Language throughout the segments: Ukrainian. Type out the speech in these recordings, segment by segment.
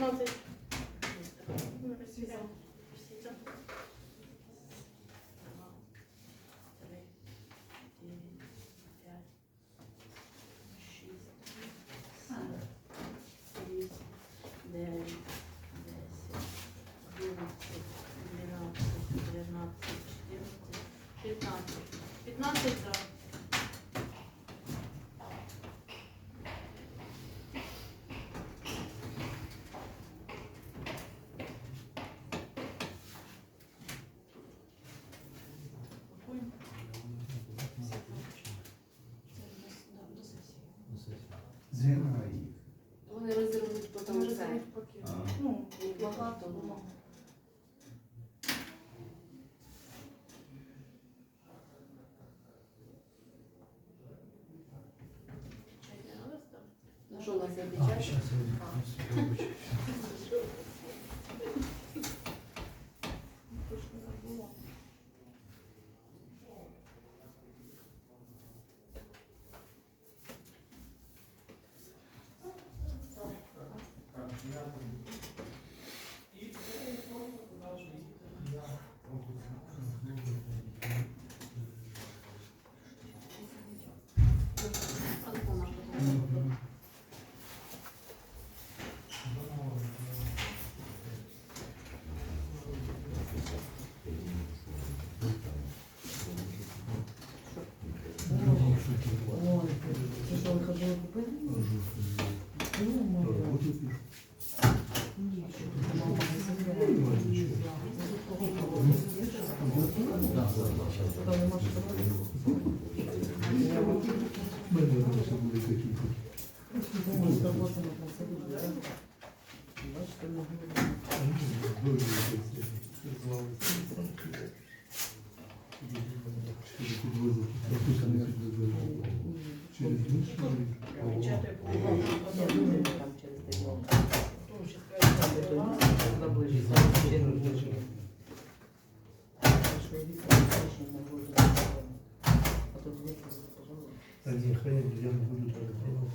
Hazır. Ну, багато було. Що у нас є А, зараз я will Один хранитель, я буду только пробовать.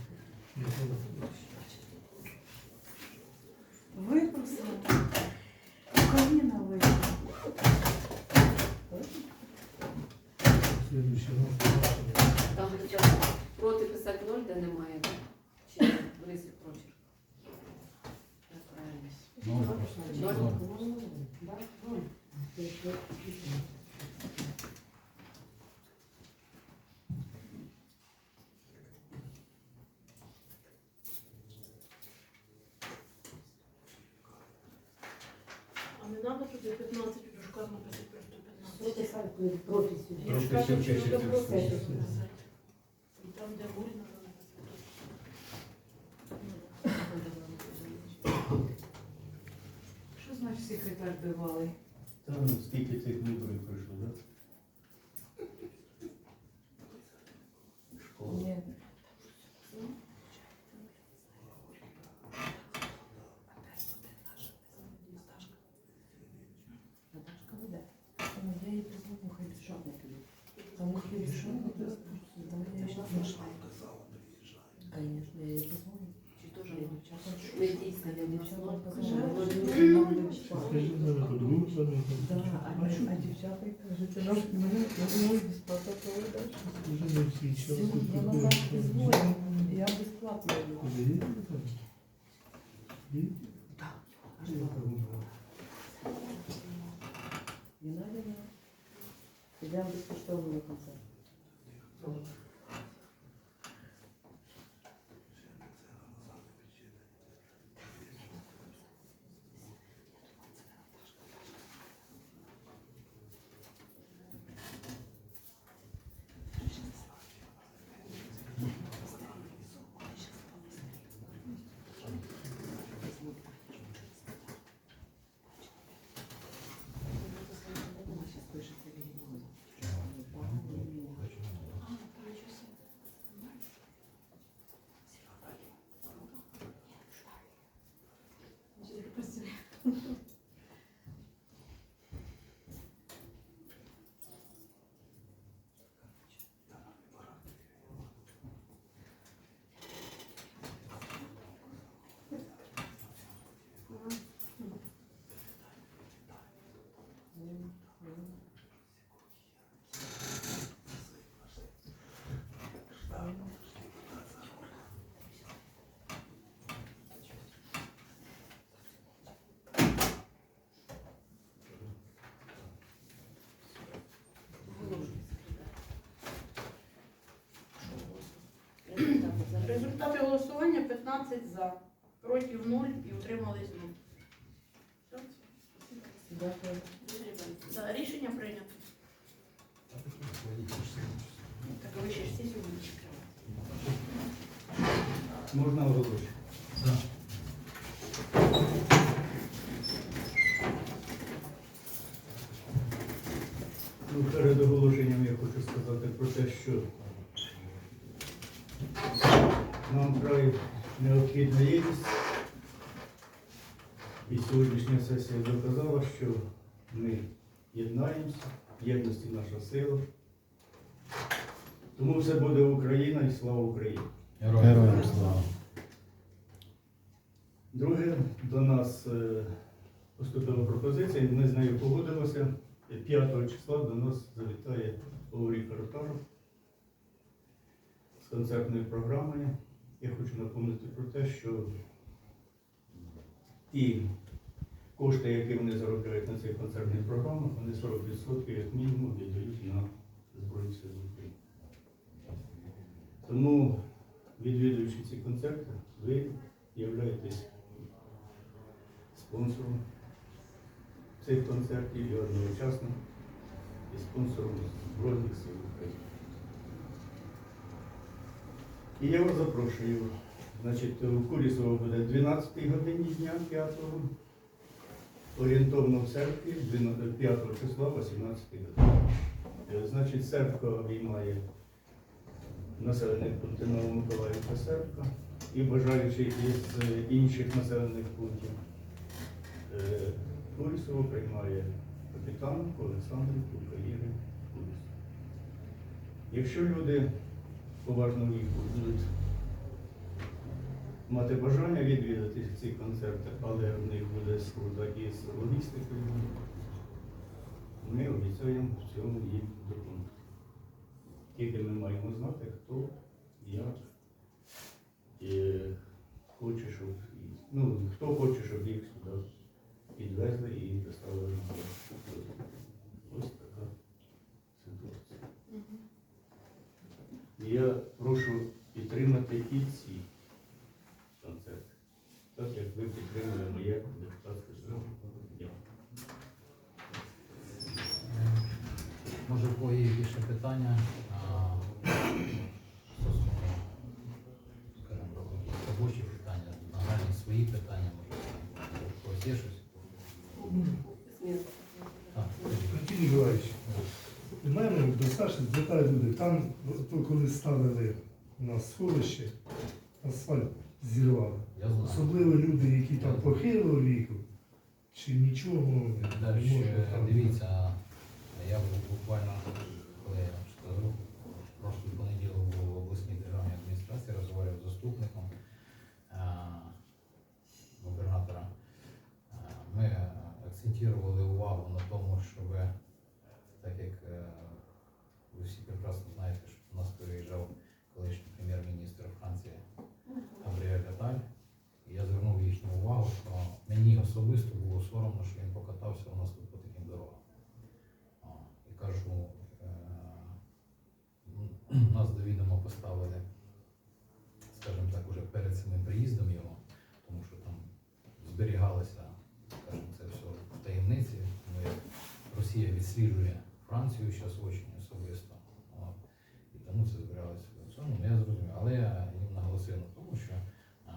Це 15 у дужках написати просто 15. Професію. Трошки ще вчаще це розповісти. І там, де вольно, Що значить секретар бивалий? Там скільки цих мудрих прийшло, так? Сьогодні вона завтра звонить. Ну, я бесплатно його. Так, Не надо, Підемо безкоштовно на концерт. Результати голосування 15 за, проти 0 і утримались 0. Все? Дякую. Да, рішення прийнято. Так, ви ще ж сесію будете. Можна оголосити? Да. Ну, перед оголошенням я хочу сказати про те, що нам вкрай необхідна єдність. І сьогоднішня сесія доказала, що ми єднаємося, в єдності наша сила. Тому все буде Україна і слава Україні. Героям слава. Друге, до нас е, поступила пропозиція, ми з нею погодилися. 5 числа до нас завітає Олріка Ротаров з концертною програмою. Я хочу напомнити про те, що ті кошти, які вони заробляють на цих концертних програмах, вони 40% як мінімум віддають на Збройні Сили України. Тому, відвідуючи ці концерти, ви являєтесь спонсором цих концертів і одночасно і спонсором Збройних сил України. І я вас запрошую. Значить, у Курісово буде 12 годині дня 5 орієнтовно в церкві 5 числа 18 годині. Е, Значить, церква обіймає населених пунктів Новомиколаївка Серпка і бажаючи із інших населених пунктів. Е, Курісово приймає капітанку Олександрівку Каїри Курісово. Якщо люди поважного віку будуть мати бажання відвідати ці концерти, але в них буде скруда із логістикою, ми обіцяємо в цьому їм допомогти. Тільки ми маємо знати, хто, як і хоче, щоб ну, хто хоче, щоб їх сюди підвезли і доставили на роботу. Ось така ситуація. І Я прошу підтримати і ці концерти, так як ви підтримуєте моє депутатське звернення. Дякую. Може, в кого є більше питання а, стосовно, скажімо, робочі питання, нагальні свої питання, може, у когось є щось? Сміт. Так, Анатолій Миколаївич, у мене до Саші звертають люди. Там, коли ставили на сховище, асфальт зірвали. Особливо люди, які там похилого віку, чи нічого не Далі, можна там. дивіться, я був буквально, коли я скажу, прошлий понеділок був в обласній державній адміністрації, розмовляв з заступником е, губернатора. Е, Ми акцентували увагу на тому, щоб, так як е, ви всі прекрасно знаєте, що до нас переїжджав колишній прем'єр-міністр Франції Габріель Гаталь, і я звернув їхню увагу, що мені особисто було соромно, що він покатався у нас тут по таким дорогам. О, І кажу, е, нас до відома поставили, скажімо так, уже перед самим приїздом його, тому що там зберігалося, скажімо, це все в таємниці, тому як Росія Францію зараз дуже особисто. От. І тому це зберігалося в цьому. Ну, я зрозумів. Але я їм наголосив на тому, що а,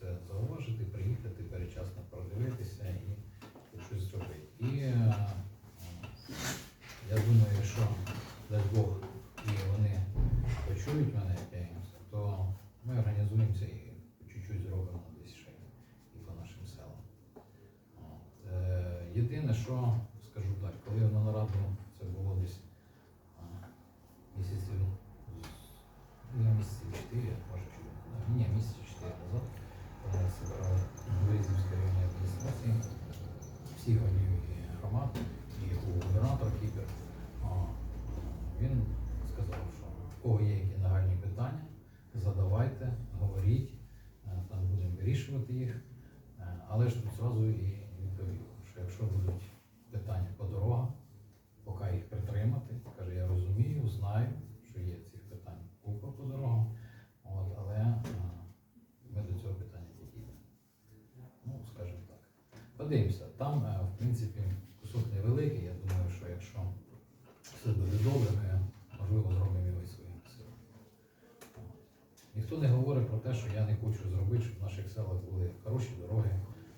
це зауважити, приїхати передчасно продивитися і щось зробити. І е, я думаю, що дасть Бог і вони почують мене, як я їм то ми організуємося і чуть-чуть зробимо десь ще і по нашим селам. Е, Єдине, що Він сказав, що в кого є які нагальні питання, задавайте, говоріть, е, там будемо вирішувати їх. Е, але ж тут зразу і відповів, що якщо будуть питання по дорогам, поки їх притримати, каже, я розумію, знаю, що є цих питань купа по дорогам, от, але е, ми до цього питання підійдемо. Ну, скажімо так. Подивимося, там, в принципі, кусок невеликий, я думаю, що якщо все буде добре. Ніхто не говорить про те, що я не хочу зробити, щоб в наших селах були хороші дороги,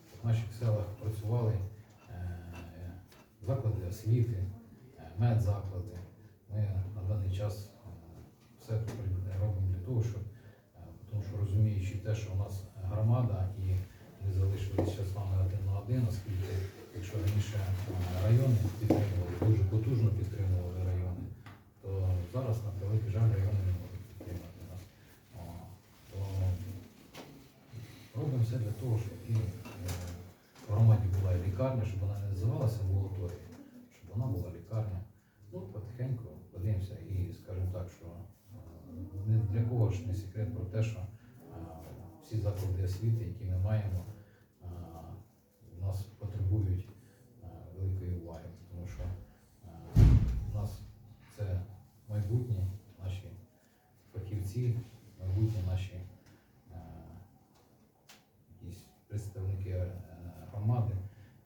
щоб в наших селах працювали е, заклади освіти, е, медзаклади. Ми на даний час е, все робимо для того, щоб тому що розуміючи те, що у нас громада і ми залишилися з вами один на один, оскільки якщо раніше райони підтримували, дуже потужно підтримували райони, то зараз на великий жаль райони. все для того, щоб і е, в громаді була і лікарня, щоб вона не називалася амбулаторією, щоб вона була лікарня. Ну, потихеньку подивимося і скажемо так, що е, ні для кого ж не секрет про те, що е, всі заклади освіти, які ми маємо, у нас потребують великої уваги, тому що у нас це майбутнє, наші фахівці, майбутнє наші. таке громади,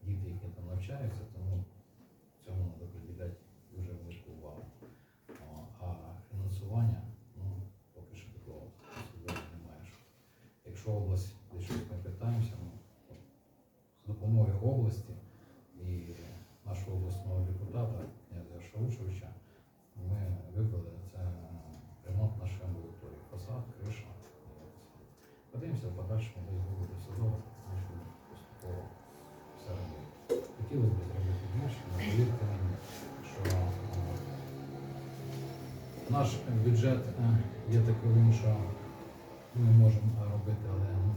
діти, які там навчаються, тому цьому треба приділяти дуже велику увагу. А фінансування ну, поки що такого немає. Якщо область, де щось ми питаємося, ну, з допомогою області. бюджет е, є таковим, що ми можемо робити, але.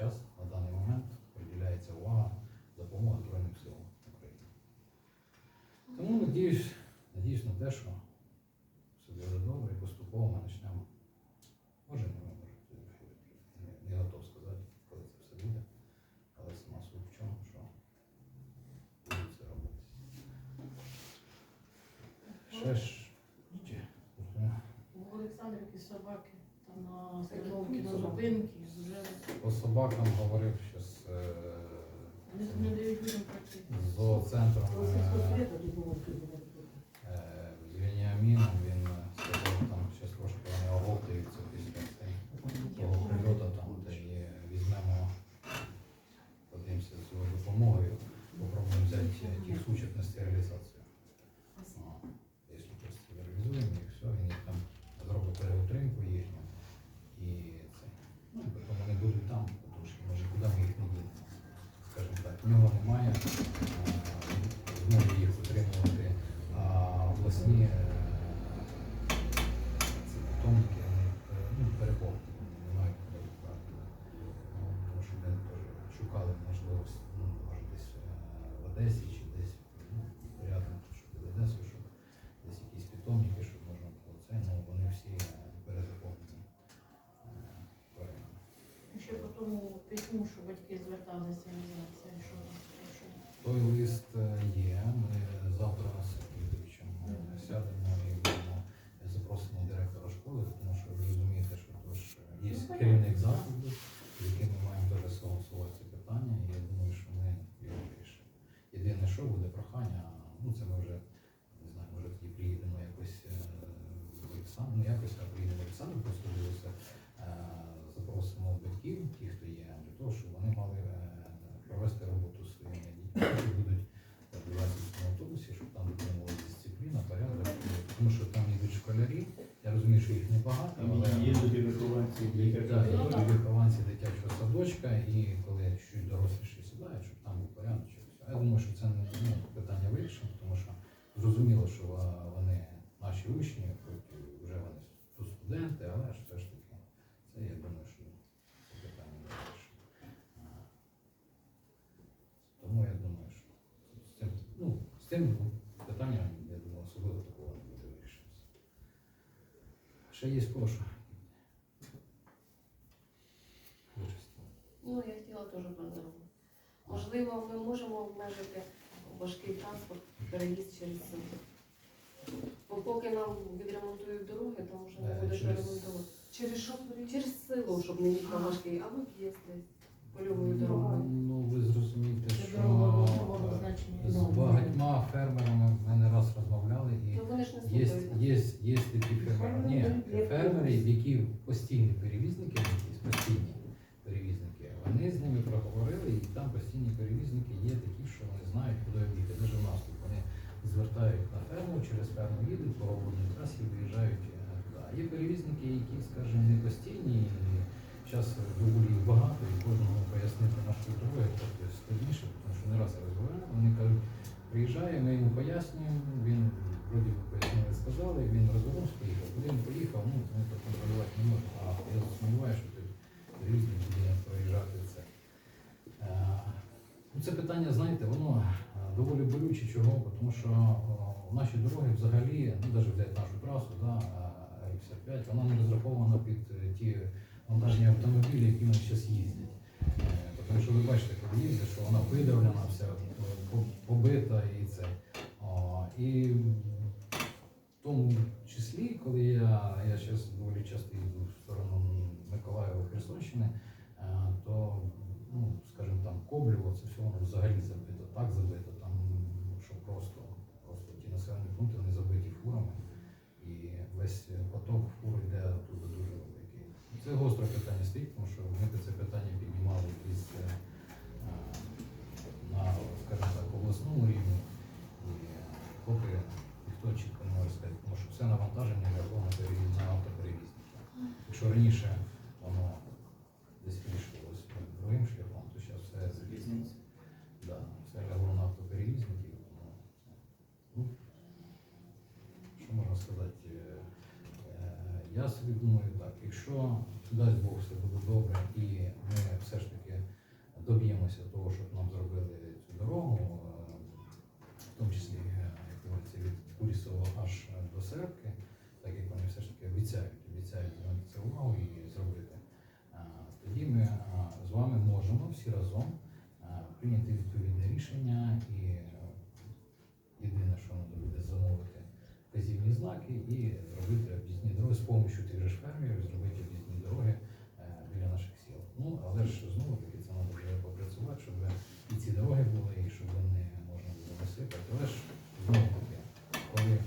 час на даний момент приділяється увага допомоги Збройним силам України. Тому надіюсь, надіюсь на те, що. чому що батьки зверталися із зрозуміло, що вони наші учні, хоч вже вони тут студенти, але ж все ж таки, це я думаю, що це питання не вирішено. Тому я думаю, що з цим, ну, з цим питанням, я думаю, особливо такого не буде вирішено. Ще є прошу. Ну, я хотіла теж про. Можливо, ми можемо обмежити важкий транспорт, переїзд через село. Бо поки нам відремонтують дороги, там вже не Е, буде що через- що? Через село, щоб не їхав важкий, або десь польовою Ну, дорогою. Ну, ви зрозумієте, що з багатьма фермерами ми не раз розмовляли і Ну вони ж не є, слухають. є, є такі фермери, ні, фермери, які постійні перевізники, якісь постійні перевізники, вони з ними проговорили, і там постійні перевізники є такі, що вони знають, куди обійти. Даже в нас тут вони звертають на ферму, через ферму їдуть, по обводній трасі виїжджають е, туди. А є перевізники, які, скажімо, не постійні, і зараз доволі їх багато, і кожному пояснити нашу дорогу, тобто складніше, тому що не раз я розмовляю, вони кажуть, приїжджає, ми йому пояснюємо, він вроді би пояснили, сказали, він розвернувся, поїхав. Куди він поїхав, ну, ми то контролювати не можемо. А я сумніваюся, що тут різні буде проїжджати це. Е, Ну, це питання, знаєте, воно е, доволі болюче, чого? Бо Тому що о, наші дороги взагалі, ну навіть взяти нашу трасу, да, Р-55, вона не розрахована під е, ті вантажні автомобілі, які вони зараз їздять. Е, Тому що ви бачите, коли їздять, що вона видавлена, вся побита і це. І в тому числі, коли я, я зараз доволі часто їду в сторону Миколаєва, Херсонщини, е, то, ну, скажімо, там Коблево, це все воно взагалі забито, так забито, там, що просто, просто ті населені пункти вони забиті фурами, і весь поток фур йде туди дуже великий. Це гостре питання стоїть, тому що ми це питання піднімали із е, е, на, скажімо так, обласному рівні. І поки ніхто чітко не може сказати, тому що все навантаження на перевіз- на автоперевізники. Якщо раніше воно десь вирішувалося другим шляхом, то зараз все Залізниця. Да, все лягло на автоперевізників. Ну, що можна сказати? Е, е, Я собі думаю так, якщо дасть Бог все буде добре і ми все ж таки доб'ємося того, щоб нам зробили цю дорогу, е, в тому числі, е, як говориться, від Курісова аж до Середки, так як вони все ж таки обіцяють, обіцяють звернути це увагу і зробити. Е, Тоді ми з вами можемо всі разом прийняти відповідне рішення і єдине, що нам буде замовити вказівні знаки і зробити об'їзні дороги з допомогою тих же ж фермерів, зробити об'їзні дороги е, біля наших сіл. Ну, але ж знову таки це треба вже попрацювати, щоб і ці дороги були, і щоб вони можна було насипати. Але ж знову таки, коли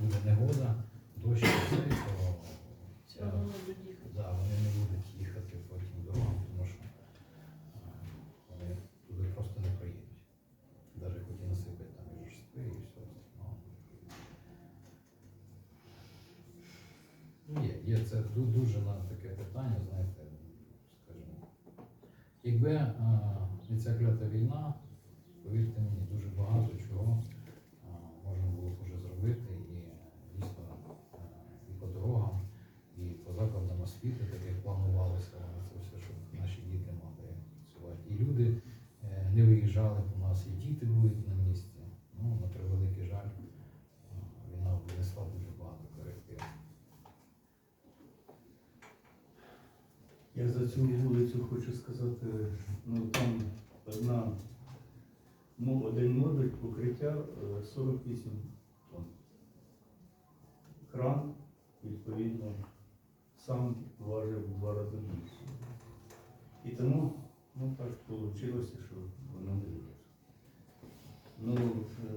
буде негода, дощ, і все, то Все одно не будуть їхати. Да, вони не будуть їхати по тим дорогам, тому що е, вони туди просто не проїдуть. Навіть хоч і насипать там і жорстви і все остального. Ну, є, дуже на таке питання, знаєте, скажімо. Якби ця клята війна, повірте мені, дуже багато чого е, можна було б уже зробити і е, дійсно е, і по дорогам, і по закладам освіти, так як планувалося, це все, щоб наші діти могли працювати. І люди е, не виїжджали б у нас, і діти будуть на місці. Ну, на превеликий жаль, е, війна принесла дуже багато коректив. Я за цю вулицю хочу сказати, ну там одна мо- один модуль покриття е, 48 тонн. Кран, відповідно, сам важив в два рази більше. І тому ну, так вийшло, що воно не вийшло. Ну,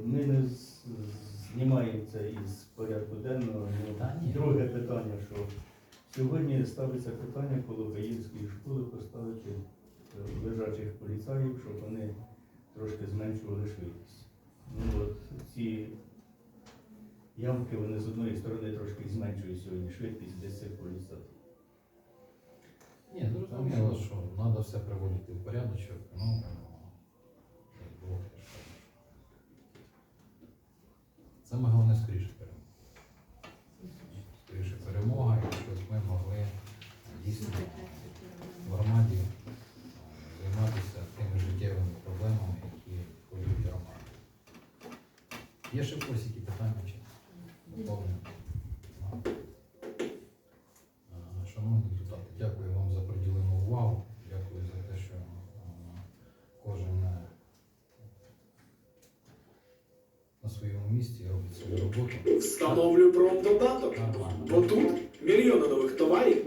ми не знімаємо це із порядку денного. ну, Друге питання, що сьогодні ставиться питання коло Каївської школи поставити е, лежачих поліцаїв, щоб вони трошки зменшували швидкість. Ну от ці ямки, вони з одної сторони трошки зменшують сьогодні швидкість десь цих поліцаїв. Ні, зрозуміло, що треба все приводити в порядочок. Ну, дай Бог, я ж кажу, що Саме головне скоріше перемога. Скоріше перемога, щоб ми могли дійсно в громаді е, займатися тими життєвими проблемами, які хвилюють громаду. Є ще в які питання чи доповнення? Е, Шановні депутати, дякую вам за приділену увагу. Дякую за те, що е, кожен на своєму місці робить свою роботу. Встановлю промдодаток, бо тут мільйони нових товарів